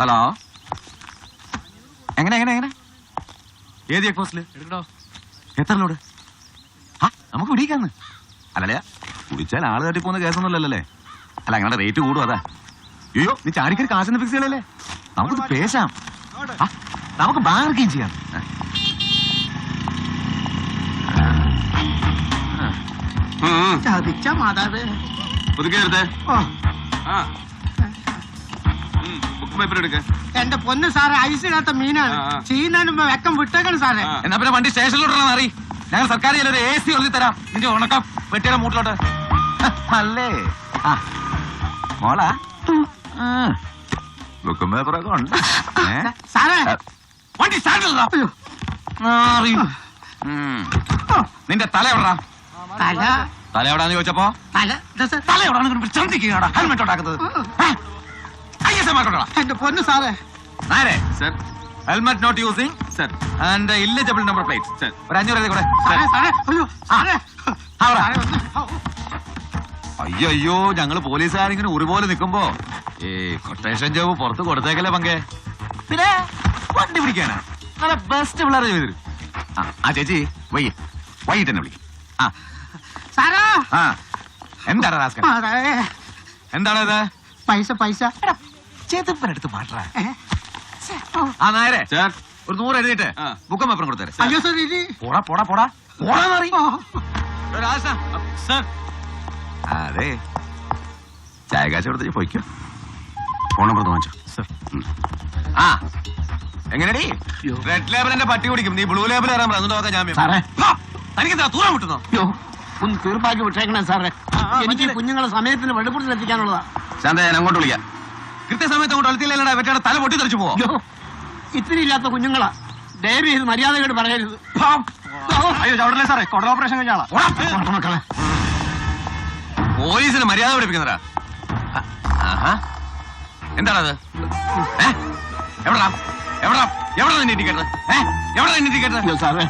Hello. എങ്ങനെ എങ്ങനെ എങ്ങനെ? ഏത് ചെക്ക് പോസ്റ്റിൽ എത്ര ലോഡ്? ആ നമുക്ക് പിടിക്കാന്ന്. അല്ലല്ലേ കുടിച്ചാൽ ആൾ തട്ടി പോകുന്ന കേസൊന്നുമല്ലല്ലേ അല്ല? അങ്ങനെ റേറ്റ് കൂടും അതാ. അയ്യോ നീ ചാരിക്കൊരു കാശിന് ഫിക്സ് ചെയ്യലല്ലേ നമുക്കിത് പേശാം. ആ, നമുക്ക് ബാർഗെയിൻ ചെയ്യാം. ആ. ചതിച്ച മാതാവേ. പുതുക്കരുത് ആ. പേപ്പർ എടുക്ക. എന്റെ പൊന്ന് സാറേ ഐസിടാത്ത മീനാണ്. ചെയ്യുന്നതിന് മുമ്പ് വെക്കം വിട്ടേക്കണം സാറേ. എന്നാ പിന്നെ വണ്ടി സ്റ്റേഷനിലോട്ടാണ് മാറി. ഞങ്ങൾ സർക്കാർ ഒരു എ സി ഒഴുതി തരാം. നിന്റെ ഉണക്കം വെട്ടിയുടെ മൂട്ടിലോട്ട്. അല്ലേ? ആ. മോളാ. ബുക്കും പേപ്പറൊക്കെ ഉണ്ട്. സാറേ. വണ്ടി. മാറി. നിന്റെ തല എവിടാ? തല. തല എവിടാന്ന് ചോദിച്ചപ്പോ? തല. തല എവിടാന്ന് ചന്തിക്കുകയാടാ ഹെൽമെറ്റ് ഉണ്ടാക്കുന്നത്. എന്റെ പൊന്ന് സാറേ. ആരെ? Sir helmet not using sir and illegible number plate sir ഒരു അഞ്ഞൂറ് കൂടെ സാറേ സാറേ അയ്യോ അയ്യോ ഞങ്ങൾ പോലീസുകാരിങ്ങനെ ഒരുപോലെ നിക്കുമ്പോ ഏ കൊട്ടേഷൻ ജോബ് പുറത്ത് കൊടുത്തേക്കല്ലേ പങ്കെ? പിന്നെ വണ്ടി പിടിക്കാനാ. നല്ല ബെസ്റ്റ് പിള്ളേർ ചെയ്തു ആ ആ ചേച്ചി വൈ വൈകിട്ട് തന്നെ വിളിക്കും. ആ. സാറാ. ആ. എന്താണ് എന്താണ് ഇത് പൈസ പൈസ. ചെതുപ്പനെടുത്ത് മാറ്റാ ആ. നായരെ. ഒരു നൂറ് എഴുതിയിട്ട് ബുക്കം പേപ്പറും കൊടുത്തേരെ അയ്യോ സാർ പോടാ പോടാ പോടാ. അതെ. ചായ കാശ് കൊടുത്ത് പോയിക്കോ. ഫോൺ നമ്പർ വാങ്ങിച്ചോ. ആ എങ്ങനെയാടി റെഡ് ലേബലിന്റെ പട്ടി കുടിക്കും. നീ ബ്ലൂ ലേബൽ കയറാൻ പറഞ്ഞു നോക്കാം ജാമ്യം. തനിക്ക് എന്താ തൂരം വിട്ടുന്നോ ഒന്ന് തീർപ്പാക്കി വിട്ടേക്കണേ സാറേ. എനിക്ക് കുഞ്ഞുങ്ങളെ സമയത്തിന് വെളുപ്പുറത്തിൽ എത്തിക്കാനുള്ളതാ. ശാന്ത ഞാൻ അങ്ങോട്ട് വിളിക്കാം. കൃത്യസമയത്ത് അങ്ങോട്ട് അളത്തില്ലല്ലടാ വെറ്റാടെ തല പൊട്ടി തെറിച്ചു പോവോ ഇത്തിരിയില്ലാത്ത ഇത്തിരി ഇല്ലാത്ത കുഞ്ഞുങ്ങളാ. ദയവ് ചെയ്ത് മര്യാദയോട് പറയരുത്. അയ്യോ ചവിടല്ലേ സാറേ? കൊടൽ ഓപ്പറേഷൻ കഴിഞ്ഞാളാ പോലീസിന് മര്യാദ പഠിപ്പിക്കുന്നതാ എന്താണത്? എവിടാ എവിടാ എവിടെ സാറേ.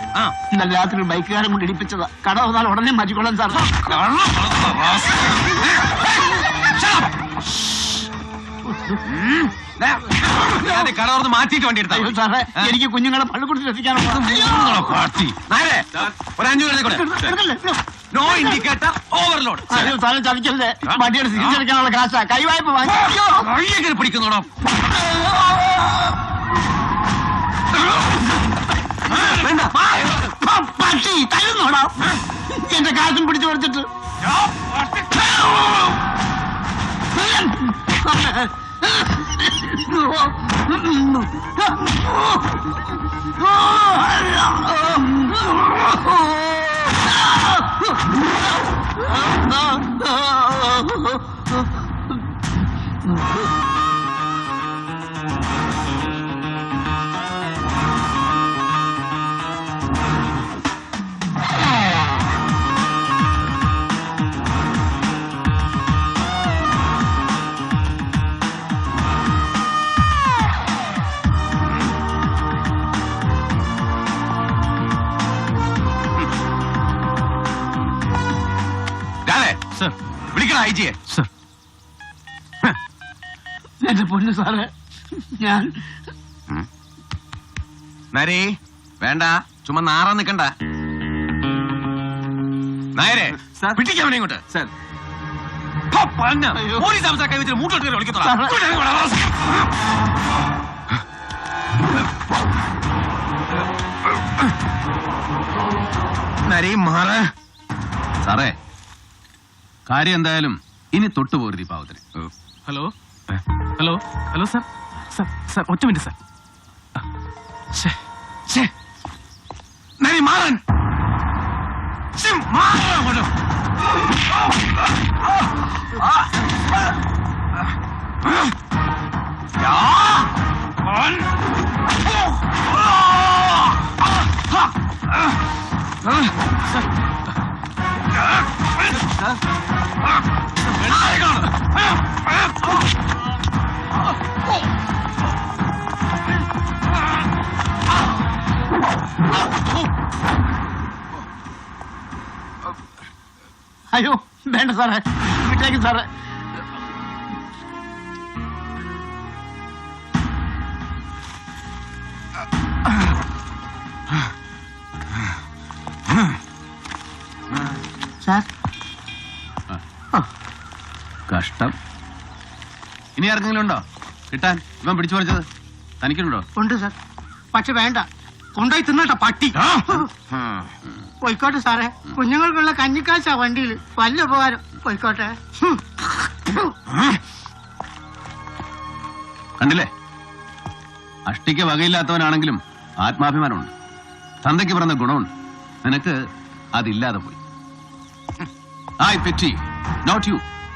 ഇന്നലെ രാത്രി ബൈക്കുകാരൻ കൊണ്ട് ഇടിപ്പിച്ചതാ. കട വന്നാൽ ഉടനെ മാറ്റിക്കൊള്ളാൻ സാർ കട തുറന്ന് മാറ്റിയിട്ട് വണ്ടി എടുത്താ. സാറേ എനിക്ക് കുഞ്ഞുങ്ങളെ പള്ളിക്കൂടത്തിൽ എത്തിക്കാനുള്ള നിങ്ങളെ പാർട്ടി. നേരെ. ഒരു? അയ്യോ. നോ ഇൻഡിക്കേറ്റർ ഓവർലോഡ് സാറേ ചതിക്കല്ലേ. വണ്ടിയുടെ തിരിച്ചെടുക്കാനുള്ള കാശാ. കൈവായ്പ വാങ്ങി. പിടിക്കുന്നോടോ? വേണ്ട. പട്ടി തരുന്നോടാ എന്റെ കാശും പിടിച്ചു കൊടുത്തിട്ട് Oh! സർ. വിളിക്കണം ഐ ജിയെ. സർ. എന്റെ പൊന്നു സാറേ. ഞാൻ നരേ വേണ്ട. ചുമ്മാ നാറാൻ നിക്കണ്ട. നായരെ പിടിക്കാമനെ ഇങ്ങോട്ട്. സർ. പോലീസ് ഓഫീസറെ കൈ വെച്ചിട്ട് മൂട്ടോട്ട് വിളിക്കത്തോളാം. നരേ മാറ്. സാറേ കാര്യം എന്തായാലും ഇനി തൊട്ടു പോരുത് ഈ പാവത്തിന് hello hello hello sir sir sir ഒറ്റ മിനിറ്റ് സാർ മാറൻ ശ്ശെ, അയ്യോ വേണ്ട സാറേ വിട്ടേക്ക് സാറേ. കഷ്ടം ഇനി ആർക്കെങ്കിലും ഉണ്ടോ? കിട്ടാൻ. ഇവൻ പിടിച്ചു പറിച്ചത്. തനിക്കുണ്ടോ? ഉണ്ട് സാർ. പക്ഷെ വേണ്ട. കൊണ്ടുപോയി തിന്നട്ട പട്ടി. പോയിക്കോട്ടെ സാറേ. കുഞ്ഞുങ്ങൾക്കുള്ള കഞ്ഞിക്കാശാ വണ്ടിയിൽ വല്ല ഉപകാരം. പോയിക്കോട്ടെ. കണ്ടില്ലേ? അഷ്ടിക്ക് വകയില്ലാത്തവനാണെങ്കിലും ആത്മാഭിമാനമുണ്ട്. തന്തയ്ക്ക് പറഞ്ഞ ഗുണമുണ്ട്. നിനക്ക് അതില്ലാതെ പോയി. I pity. Not you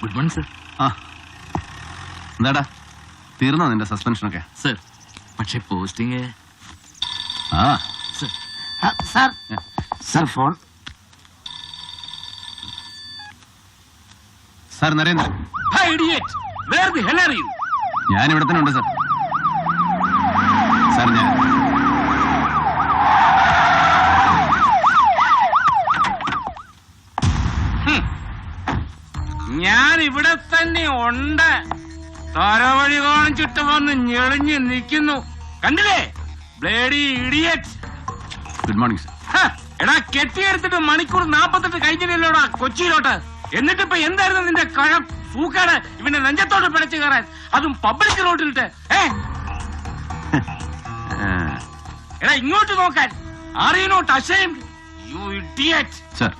Good morning sir. ആ. എന്താടാ? തീർന്നോ നിന്റെ സസ്പെൻഷനൊക്കെ? സർ പക്ഷെ പോസ്റ്റിംഗ് ആ. Sir. Sir. Sir phone. Sir Narendran where the hell are ഞാൻ ഇവിടെ തന്നെ ഉണ്ട് സാർ. സാർ ഞാൻ തരവഴി കാണിച്ചിട്ട് വന്ന് ഞെളിഞ്ഞ് നിൽക്കുന്നു. കണ്ടില്ലേ? Bloody idiot. Good morning sir എടാ കെട്ടിയെടുത്തിട്ട് മണിക്കൂർ നാപ്പത്തെട്ട് കഴിഞ്ഞില്ലല്ലോടാ കൊച്ചിയിലോട്ട്. എന്നിട്ട് ഇപ്പൊ എന്തായിരുന്നു നിന്റെ കഴം? സൂക്കാട് ഇവന്റെ നെഞ്ചത്തോട്ട് പിടച്ചു കയറാൻ. അതും പബ്ലിക് റോഡിലിട്ട്. ഏ? എടാ ഇങ്ങോട്ട് നോക്കാൻ. അറിയണോട്ട് അശയം യു ഇഡിയറ്റ് സർ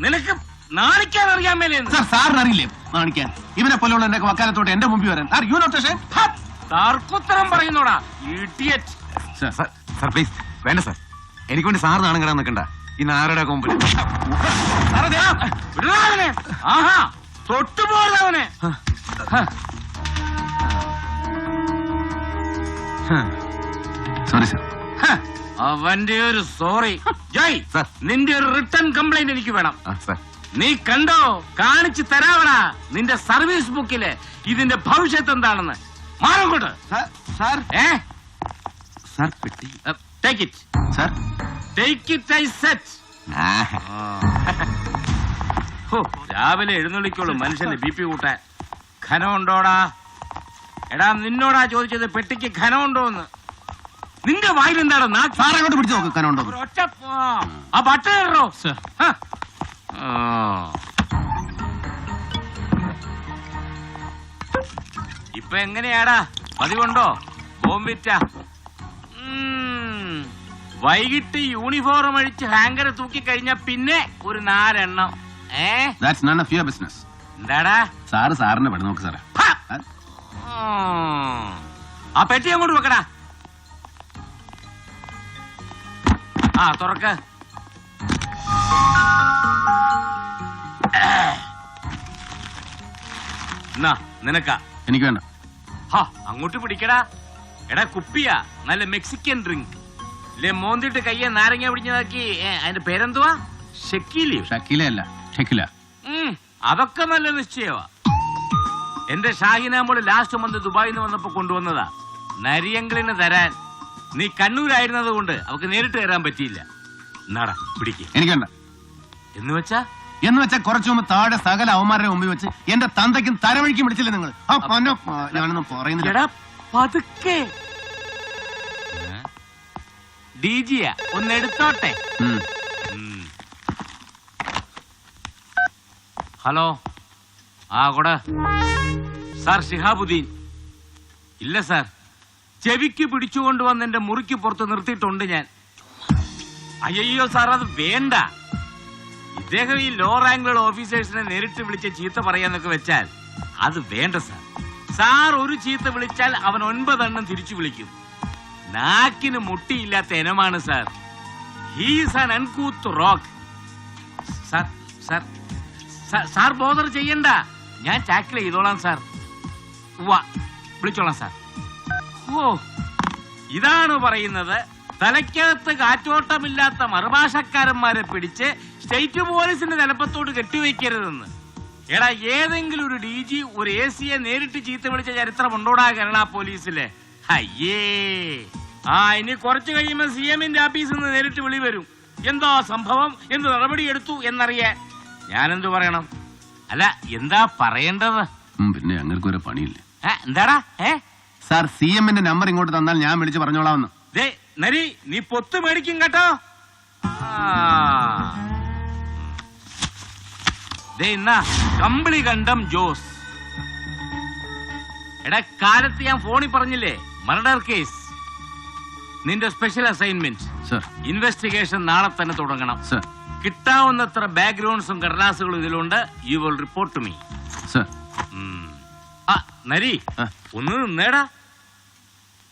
നിനക്ക് നാണിക്കാൻ അറിയാൻ മേലെന്ന് സാർ സാറിന് അറിയില്ലേ കാണിക്കാൻ ഇവനെ പോലെയുള്ള എന്റെ വക്കാലത്തോട്ട് എന്റെ മുമ്പിൽ വരാൻ. സാർ യു നോട്ട് തർക്കുത്തരം പറയുന്നോടാ ഇഡിയറ്റ് സാർ പ്ലീസ് വേണ്ട സാർ. എനിക്ക് വേണ്ടി സാർ നാണം കിടാൻ നിൽക്കണ്ട. ഈ നാരുടെ മുമ്പിൽ വിടാവനെ ആഹാ സോറി സാർ അവന്റെ ഒരു സോറി. ജയ് സർ. നിന്റെ ഒരു റിട്ടേൺ കംപ്ലൈന്റ് എനിക്ക് വേണം. ആ സാർ. നീ കണ്ടോ? കാണിച്ചു തരാവടാ. നിന്റെ സർവീസ് ബുക്കിൽ ഇതിന്റെ ഭവിഷ്യത്ത് എന്താണെന്ന്. മാറോട്ട് സാർ. ഏ? സാർ പെട്ടി. Take it sir. Take it I said ഹോ, രാവിലെ എഴുന്നള്ളിക്കുള്ളൂ മനുഷ്യന്റെ ബി പി കൂട്ടാൻ. ഖനമുണ്ടോടാ എടാ നിന്നോടാ ചോദിച്ചത് പെട്ടിക്ക് ഘനമുണ്ടോന്ന്. നിന്റെ വായിൽ എന്താണ് നാക്ക് സാർ അങ്ങോട്ട് പിടിച്ചു നോക്ക് ഖനമുണ്ടോ ഒറ്റ ആ ഹ. ആ. ഇപ്പൊ എങ്ങനെയാടാ? പതിവുണ്ടോ? ബോംബിറ്റ. വൈകിട്ട് യൂണിഫോം അഴിച്ച് ഹാങ്കർ തൂക്കി കഴിഞ്ഞ പിന്നെ ഒരു നാലെണ്ണം. ഏ? That's none of your business എന്താടാ? സാറ് നോക്ക് സാറേ. ആ, ആ പെട്ടി അങ്ങോട്ട് വെക്കടാ. ആ തുറക്ക്. എന്നാ നിനക്കാ. എനിക്ക് വേണ്ട. ഹാ അങ്ങോട്ട് പിടിക്കടാ. എടാ കുപ്പിയാ. നല്ല മെക്സിക്കൻ ഡ്രിങ്ക്. ഇല്ലേ മോന്തിട്ട് കയ്യെ നാരങ്ങ പിടിഞ്ഞതാക്കി അതിന്റെ പേരെന്തുവാ? ഷക്കീലിയോ? ഷക്കീല അല്ല ഷക്കില. അതൊക്കെ നല്ല നിശ്ചയമാ എന്റെ ഷാഹിനാമോൾ ലാസ്റ്റ് മന്ത് ദുബായിൽ നിന്ന് വന്നപ്പോ കൊണ്ടുവന്നതാ. നരിയങ്കളിന് തരാൻ. നീ കണ്ണൂരായിരുന്നത് കൊണ്ട് അവക്ക് നേരിട്ട് കയറാൻ പറ്റിയില്ല. നട പിടിക്ക്. എനിക്ക് വേണ്ട. എന്ന് വെച്ചാ? എന്ന് വെച്ചാൽ കുറച്ചു മുമ്പ് താഴെ സകല അവന്മാരുടെ മുമ്പിൽ വെച്ച് എന്റെ തന്തയ്ക്കും തരവഴിക്കും പിടിച്ചില്ലേ നിങ്ങൾ ആ പൊന്നോ ഞാനൊന്നും പറയുന്നില്ല. എടാ പതുക്കെ. ഡി ജിയാ ഒന്ന് എടുത്തോട്ടെ? ഉം. ഉം. ഹലോ. ആ കൂടെ. സാർ ഷിഹാബുദ്ദീൻ. ഇല്ല സാർ. ചെവിക്ക് പിടിച്ചുകൊണ്ടുവന്ന് എന്റെ മുറിക്ക് പുറത്ത് നിർത്തിയിട്ടുണ്ട് ഞാൻ. അയ്യോ സാർ അത് വേണ്ട. ഇദ്ദേഹം ഈ ലോ റാങ്കിലുള്ള ഓഫീസേഴ്സിനെ നേരിട്ട് വിളിച്ച് ചീത്ത പറയാന്നൊക്കെ വെച്ചാൽ അത് വേണ്ട സാർ സാർ ഒരു ചീത്ത വിളിച്ചാൽ അവൻ ഒൻപതെണ്ണം തിരിച്ചു വിളിക്കും. നാക്കിന് മുട്ടിയില്ലാത്ത ഇനമാണ് sir he's an uncouth rogue sir sir sir bother ചെയ്യണ്ട. ഞാൻ ടാക്കിൾ ചെയ്തോളാം സാർ വാ വിളിച്ചോളാം സാർ ഓ ഇതാണ് പറയുന്നത് തലയ്ക്കകത്ത് കാറ്റോട്ടമില്ലാത്ത മറുഭാഷക്കാരന്മാരെ പിടിച്ച് സ്റ്റേറ്റ് പോലീസിന്റെ തലപ്പത്തോട് കെട്ടിവെക്കരുതെന്ന് എടാ ഏതെങ്കിലും ഒരു ഡി ജി ഒരു എ സിയെ നേരിട്ട് ചീത്ത വിളിച്ച ചരിത്രം ഉണ്ടോടാ കേരള പോലീസിലെ? അയ്യേ. ആ ഇനി കുറച്ചു കഴിയുമ്പോൾ സി എമ്മിന്റെ ഓഫീസിൽ നിന്ന് നേരിട്ട് വിളി വരും. എന്താ സംഭവം? എന്ത് നടപടി എടുത്തു എന്നറിയാൻ. ഞാനെന്തു പറയണം? അല്ല എന്താ പറയേണ്ടത്? പിന്നെ അങ്ങനെ ഒരു പണിയില്ല? എന്താടാ? ഏ? സാർ സി എമ്മിന്റെ നമ്പർ ഇങ്ങോട്ട് തന്നാൽ ഞാൻ വിളിച്ച് പറഞ്ഞോളാമെന്ന്. ദേ നരി നീ പൊത്ത് മേടിക്കും കേട്ടോ. കമ്പിളി കണ്ടം ജോസ്. എടാ കാലത്ത് ഞാൻ ഫോണിൽ പറഞ്ഞില്ലേ? Murder case. നിന്റെ സ്പെഷ്യൽ അസൈൻമെന്റ് സർ. ഇൻവെസ്റ്റിഗേഷൻ നാളെ തന്നെ തുടങ്ങണം. സർ. കിട്ടാവുന്നത്ര ബാക്ക്ഗ്രൗണ്ട്സും കടലാസുകളും ഇതിലുണ്ട്. You will report to me sir. ആ നരി ഒന്ന് നേടാ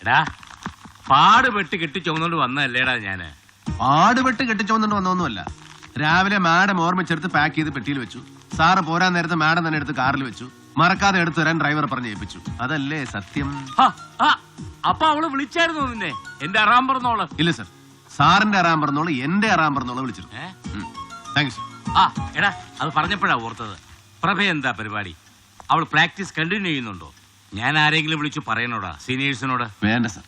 എടാ പാടുപെട്ട് കെട്ടി ചുമന്നോണ്ട് വന്നല്ലേടാ ഞാൻ. പാടുപെട്ട് കെട്ടിച്ചോന്നുകൊണ്ട് വന്നൊന്നുമല്ല രാവിലെ മാഡം ഓർമ്മിച്ചെടുത്ത് പാക്ക് ചെയ്ത് പെട്ടിയിൽ വെച്ചു. സാറ് പോരാൻ നേരത്തെ മാഡം തന്നെ എടുത്ത് കാറിൽ വെച്ചു. മറക്കാതെ എടുത്തു തരാൻ ഡ്രൈവർ പറഞ്ഞ് ഏൽപ്പിച്ചു. അതല്ലേ സത്യം? ഹ, അപ്പൊ അവൾ വിളിച്ചായിരുന്നു നിന്നെ? എന്റെ അറാം പറഞ്ഞോൾ. ഇല്ല സർ. സാറിന്റെ അറാൻ പറഞ്ഞോളൂ എന്റെ അറാൻ പറഞ്ഞോളൂ വിളിച്ചിരുന്നു. ഏ? താങ്ക് യു സർ ആ എടാ അത് പറഞ്ഞപ്പോഴാ ഓർത്തത്. പ്രഭ എന്താ പരിപാടി? അവൾ പ്രാക്ടീസ് കണ്ടിന്യൂ ചെയ്യുന്നുണ്ടോ? ഞാൻ ആരെങ്കിലും വിളിച്ചു പറയണോടാ സീനിയേഴ്സിനോട് വേണ്ട സർ.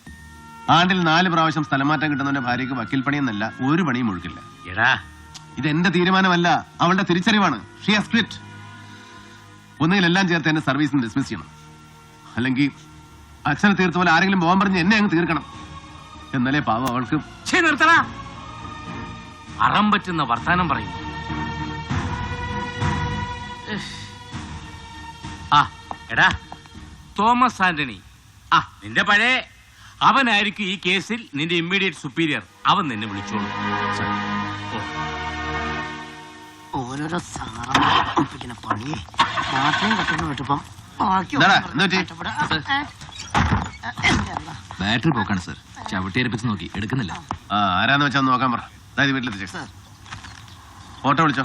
ആണ്ടിൽ നാല് പ്രാവശ്യം സ്ഥലമാറ്റം കിട്ടുന്നവന്റെ ഭാര്യയ്ക്ക് വക്കീൽ പണിയെന്നല്ല ഒരു പണിയും ഒഴുക്കില്ല എടാ. ഇത് എന്റെ തീരുമാനമല്ല അവളുടെ തിരിച്ചറിവാണ്. ഷീ ഹാസ് ക്വിറ്റ് ഒന്നുകിൽ എല്ലാം ചേർത്ത് എന്നെ സർവീസിൽ നിന്ന് ഡിസ്മിസ് ചെയ്യണം. അല്ലെങ്കിൽ അച്ഛനെ തീർത്ത പോലെ ആരെങ്കിലും പോകാൻ പറഞ്ഞ് എന്നെ അങ്ങ് തീർക്കണം. എന്നാലേ പാവം അവൾക്ക് ഛേ അറം പറ്റുന്ന വർത്താനം പറയും. ആ എടാ. തോമസ് ആന്റണി. ആ നിന്റെ പഴയ അവനായിരിക്കും ഈ കേസിൽ നിന്റെ ഇമ്മീഡിയറ്റ് സുപ്പീരിയർ അവൻ നിന്നെ വിളിച്ചോളൂ. ഓരോരോ പണി. ബാറ്ററി പോക്കാണ് സർ. ചവിട്ടിയരപ്പിച്ച് നോക്കി. എടുക്കുന്നില്ല. ആരാന്ന് വെച്ചാൽ നോക്കാൻ പറ. വീട്ടിലെത്തിച്ചേ. സർ. ഓട്ടോ വിളിച്ചോ.